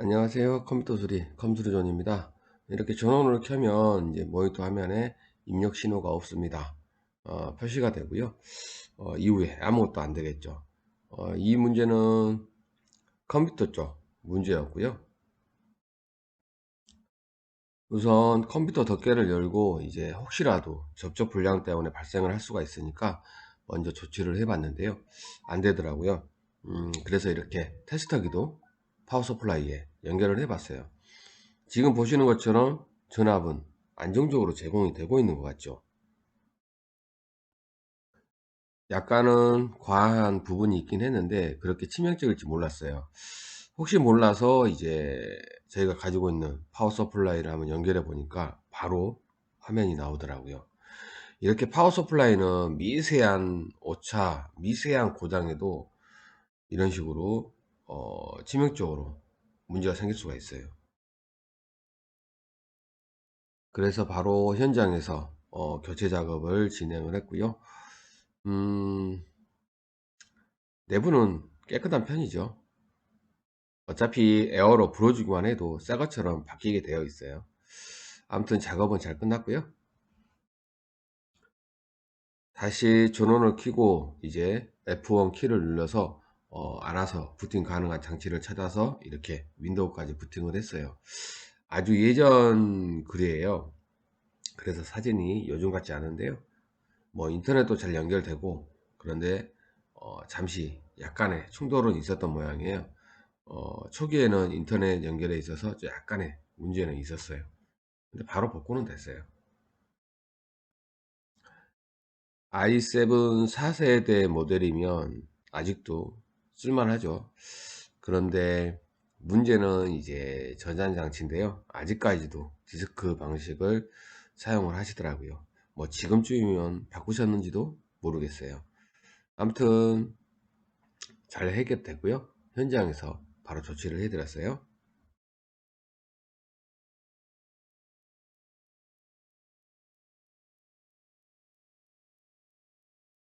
안녕하세요. 컴퓨터 수리 컴수리존입니다. 이렇게 전원을 켜면 이제 모니터 화면에 입력 신호가 없습니다. 어, 표시가 되고요. 어, 이후에 아무것도 안 되겠죠. 어, 이 문제는 컴퓨터 쪽 문제였고요. 우선 컴퓨터 덮개를 열고 이제 혹시라도 접촉 불량 때문에 발생을 할 수가 있으니까 먼저 조치를 해봤는데요. 안 되더라고요. 음, 그래서 이렇게 테스터기도 파워 서플라이에 연결을 해 봤어요. 지금 보시는 것처럼 전압은 안정적으로 제공이 되고 있는 것 같죠? 약간은 과한 부분이 있긴 했는데 그렇게 치명적일지 몰랐어요. 혹시 몰라서 이제 저희가 가지고 있는 파워 서플라이를 한번 연결해 보니까 바로 화면이 나오더라고요. 이렇게 파워 서플라이는 미세한 오차 미세한 고장에도 이런 식으로 어, 치명적으로 문제가 생길 수가 있어요. 그래서 바로 현장에서 어, 교체 작업을 진행을 했고요. 음, 내부는 깨끗한 편이죠. 어차피 에어로 불어주기만 해도 새 것처럼 바뀌게 되어 있어요. 아무튼 작업은 잘 끝났고요. 다시 전원을 켜고 이제 F1 키를 눌러서 어, 알아서 부팅 가능한 장치를 찾아서 이렇게 윈도우까지 부팅을 했어요. 아주 예전 글이에요. 그래서 사진이 요즘 같지 않은데요. 뭐 인터넷도 잘 연결되고 그런데 어, 잠시 약간의 충돌은 있었던 모양이에요. 어, 초기에는 인터넷 연결에 있어서 약간의 문제는 있었어요. 근데 바로 복구는 됐어요. i7 4세대 모델이면 아직도 쓸만하죠. 그런데 문제는 이제 전자장치인데요. 아직까지도 디스크 방식을 사용을 하시더라고요. 뭐 지금쯤이면 바꾸셨는지도 모르겠어요. 아무튼 잘 해결됐고요. 현장에서 바로 조치를 해 드렸어요